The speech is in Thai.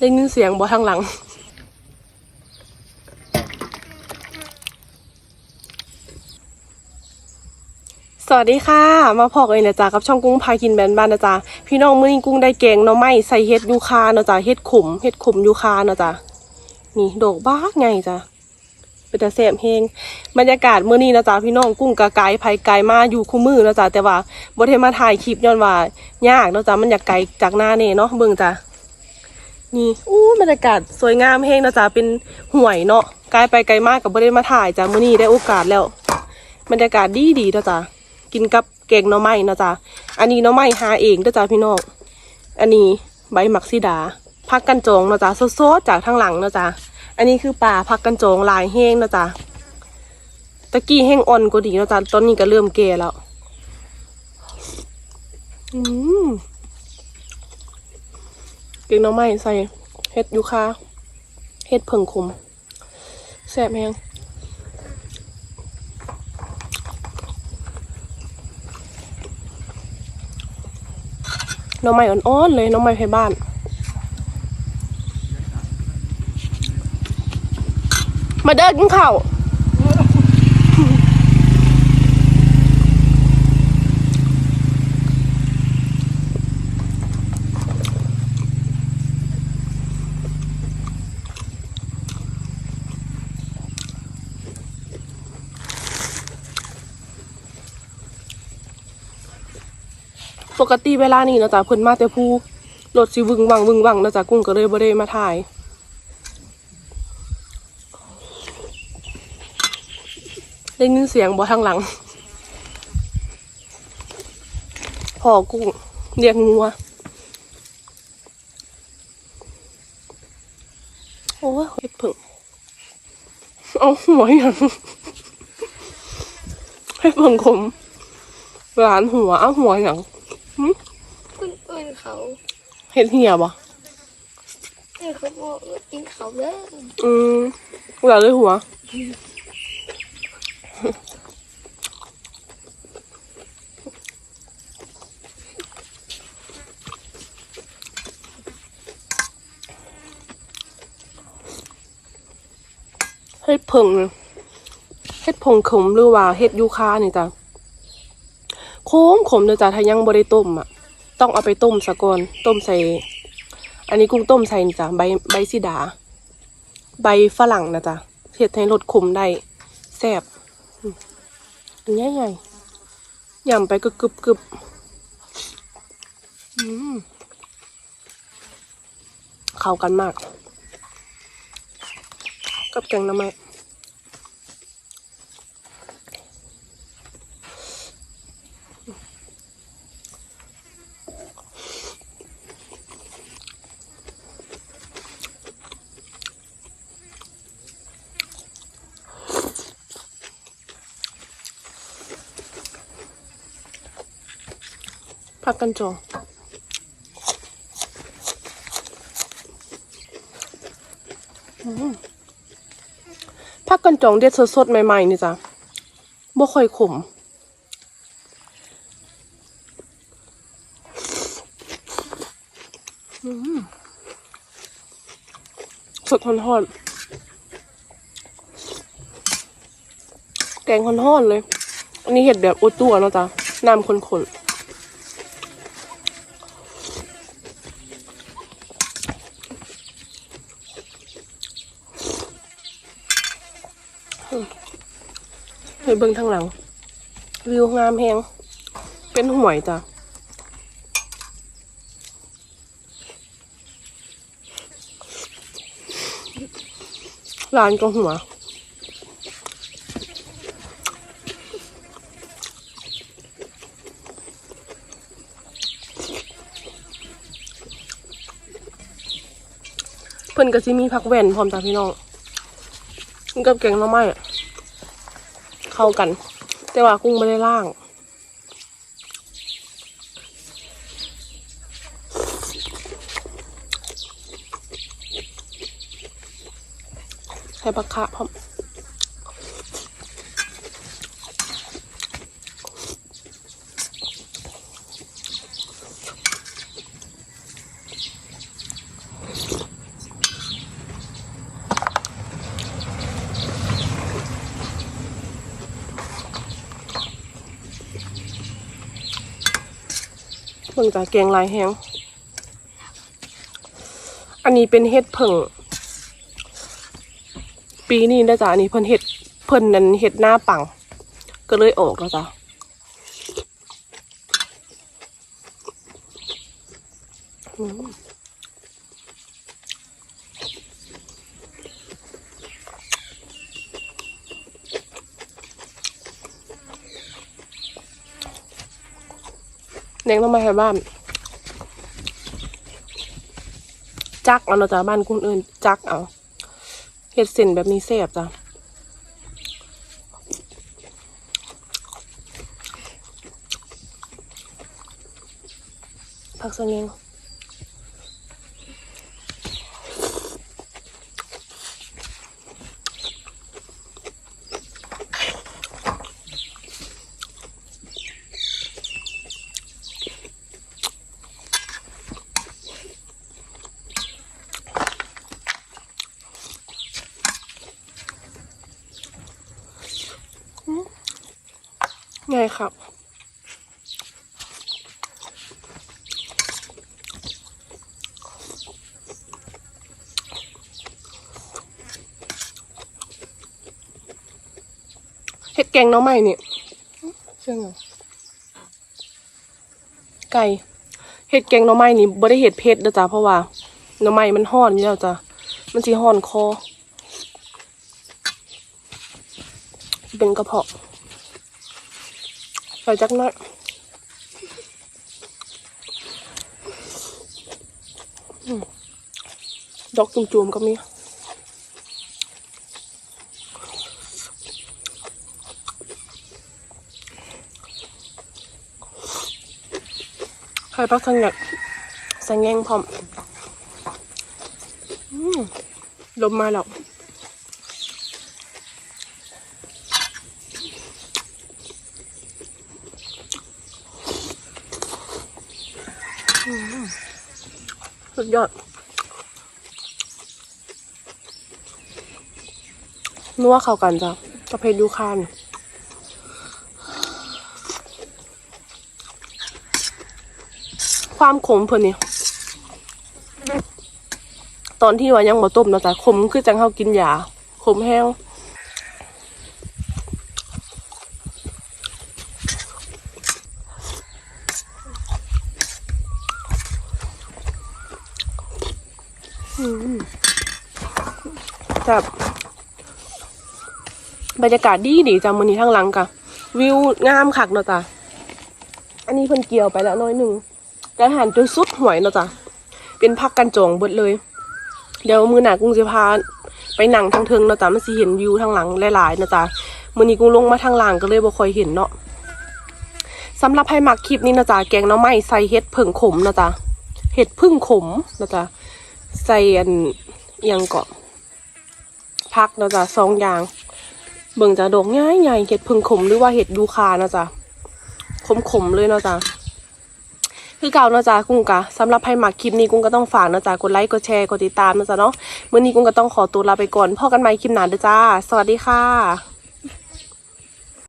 ได้ยินเสียงบ่ทางหลัง สวัสดีค่ะ มาพอกเลยนะจ๊ะกับช่องกุ้งพากินแบนบ้านนะจ๊ะพี่น้องมื้อนี้กุ้งได้แกงหน่อไม้ใส่เห็ดยูคาเนาะจ๊ะเห็ดขมเห็ดขมยูคาเนาะจ๊ะนี่ดอกบ้ากไงจ้ะเป็นแต่แซ่บเฮงบรรยากาศมื้อนี้นะจ๊ะพี่น้องกุ้งกะไกลไผไกลมาอยู่คู่มือเนาะจ๊ะแต่ว่าบ่ได้มาถ่ายคลิปย้อนว่ายากเนาะจ๊ะมันอยากไกลจากหน้าเน่เนาะเบิ่งจ้ะ นี่อู้บรรยากาศสวยงามเฮงนะจ๊ะเป็นห่วยเนาะไกลไปไกลมากกับบ่ได้มาถ่ายจ้ะมื้อนี้ได้โอกาสแล้วบรรยากาศดีดีเนาะจ๊ะกินกับแกงน่อไม้เนาะจ๊ะอันนี้น่อไม้หาเองเด้อจ้ะพี่น้องอันนี้ใบหมักซีดาพักกันจงเนาะจ๊ะสดๆจากทางหลังเนาะจ๊ะอันนี้คือปลาพักกันจงลายแห้งเนาะจ๊ะตะกี้แห้งอ่อนกว่าดีเนาะจ๊ะตอนนี้ก็เริ่มแก่แล้วอืม เกงน้องไม้ใส่เห็ดยูคาเห็ดเผิงขมแซ่บแฮงน้องไม้อ่อนๆเลยน้องไม้ไทยบ้านมาเดินกินข้าว ปกติเวลานี้นะจ๊ะเพิ่นมาแต่ผู้รถสิวึงวังวึงวังนะจ๊ะกุ้งก็เลยบ่ได้มาถ่ายได้ยินเสียงบ่ทางหลังพ่อกุ้งเรียกงัวโอ้เห็ดผึ่งเอาหัวอย่างให้เพิ่งขมหลานหัวเอาหัวอย่าง คนอื่นเขาเห็ดเหี่ยบ่เออเขาบอกว่ากินเขาเด้ออืมหลานเลยหัวเฮ็ดผึ่งเฮ็ดผงขมหรือว่าเฮ็ดยูคานี่จ้ะ โค้งขมเด้อจ้ะถ้ายังบ่ได้ต้มอะ ต้องเอาไปต้มซะก่อนต้มใส่ อันนี้กุ้งต้มใส่จ้ะใบใบสีดา ใบฝรั่งนะจ๊ะเฮ็ดให้รสขมได้แซ่บอันนี้ใหญ่ยำไปก็กึบกึบอืมเข้ากันมาก กับแกงน้ำไม้ ผักกันจงอืมผักกันจองเด็ดสดๆ ใหม่ๆ นี่จ้ะบ่ค่อยขมสดห่อนๆแกงห่อนๆเลย อันนี้เห็ดแบบโอตัวเนาะจ๊ะน้ำข้นๆ ให้เบิ่งทางหลัง วิวงามแฮงเป็นห่วยจ้ะร้านก็หัวเพิ่นก็สิมีผักแว่นพร้อมจ้ะพี่น้องมันกับแกงหน่อไม้อะ เข้ากัน แต่ว่ากุ้งไม่ได้ล่าง ใส่ผักคะพร้อม เบิ่งจะแกงลายแห้ง อันนี้เป็นเห็ดเผิงปีนี้นะจ๊ะอันนี้เพิ่นเห็ดเพิ่นนั้นเห็ดหน้าปัง ก็เลยออกแล้วจ้ะอืม เด็กต้องมาให้บ้าน จักเอาเนาะจ้ะบ้านคุณอื่น จักเอาเห็ดสินแบบนี้เสียบจ้ะผักสะเงง ไงครับเห็ดแกงน้องใหม่นี่เชื่อไงไก่เห็ดแกงน้องใหม่นี่บ่ได้เห็ดเผ็ดนะจ๊ะเพราะว่าน้องใหม่มันห่อนอยู่แล้วจ้ะมันสิห่อนคอเป็นกระเพาะ ใส่จักหน้อยดอกจุ่มๆก็มีไข่ปลาสังเกตสังแงงพร้อมลมมาแล้วอืม สุดยอดนัวเข้ากันจ้ะกระเพดูคานความขมเพิ่นนี่ตอนที่ว่ายังบ่ต้มเนาะจ้ะขมคือจังเฮากินยาขมแห้งอืม แบบบรรยากาศดีดีจ้ะมื้อนี้ทางหลังกะวิวงามคักเนาะจ้ะอันนี้เพิ่นเกี่ยวไปแล้วน้อยหนึ่งแต่หันจนสุดหวยเนาะจ้ะเป็นพักกันจองเบิดเลย เดี๋ยวมือหนากุ้งจะพาไปหนังทางเทิงเนาะจ้ะมันสิเห็นวิวทางหลังหลายๆเนาะจ้ะมือนี้กุ้งลงมาทางหลังก็เลยบ่ค่อยเห็นเนาะสำหรับให้มักคลิปนี้เนาะจ้ะแกงน้ำไม้ใส่เห็ดผึ่งขมเนาะจ้ะเห็ดพึ่งขมเนาะจ้ะใส่อันอิหยังเกาะ พักเนาะจ้ะสองอย่าง เบิ่งจะดอกง่ายใหญ่เห็ดพึ่งขมหรือว่าเห็ดดูคาเนาะจ้ะขมๆเลยเนาะจ้ะคือเก่าเนาะจ๊ะกุ้งกะสำหรับใครหมักคลิปนี้กุ้งก็ต้องฝากเนาะจ๊ะกดไลค์กดแชร์กดติดตามเนาะจ๊ะเนาะเมื่อนี้กุ้งก็ต้องขอตัวลาไปก่อนพอกันใหม่คลิปหน้าเด้อจ้า สวัสดีค่ะ